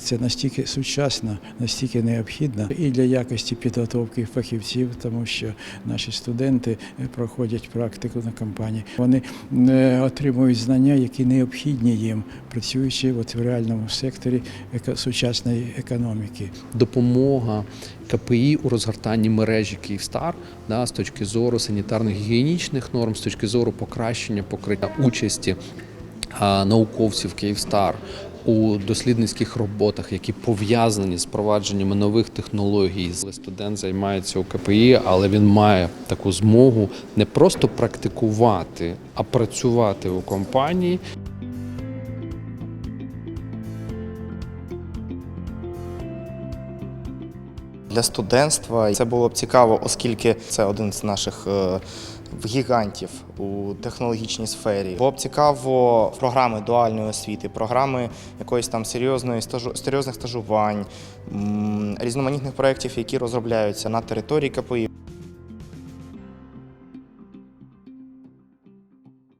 Це настільки сучасно, настільки необхідно і для якості підготовки фахівців, тому що наші студенти проходять практику на компанії. Вони е, отримують знання, які необхідні їм, працюючи от в реальному секторі сучасної економіки. допомога КПІ у розгортанні мережі Київстар да, з точки зору санітарно-гігієнічних норм, з точки зору покращення покриття участі науковців Київстар у дослідницьких роботах, які пов'язані з впровадженнями нових технологій. Студент займається у КПІ, але він має таку змогу не просто практикувати, а працювати у компанії. Для студентства це було б цікаво, оскільки це один з наших е, гігантів у технологічній сфері. Було б цікаво програми дуальної освіти, програми якоїсь там серйозної серйозних стажувань, різноманітних проєктів, які розробляються на території КПІ.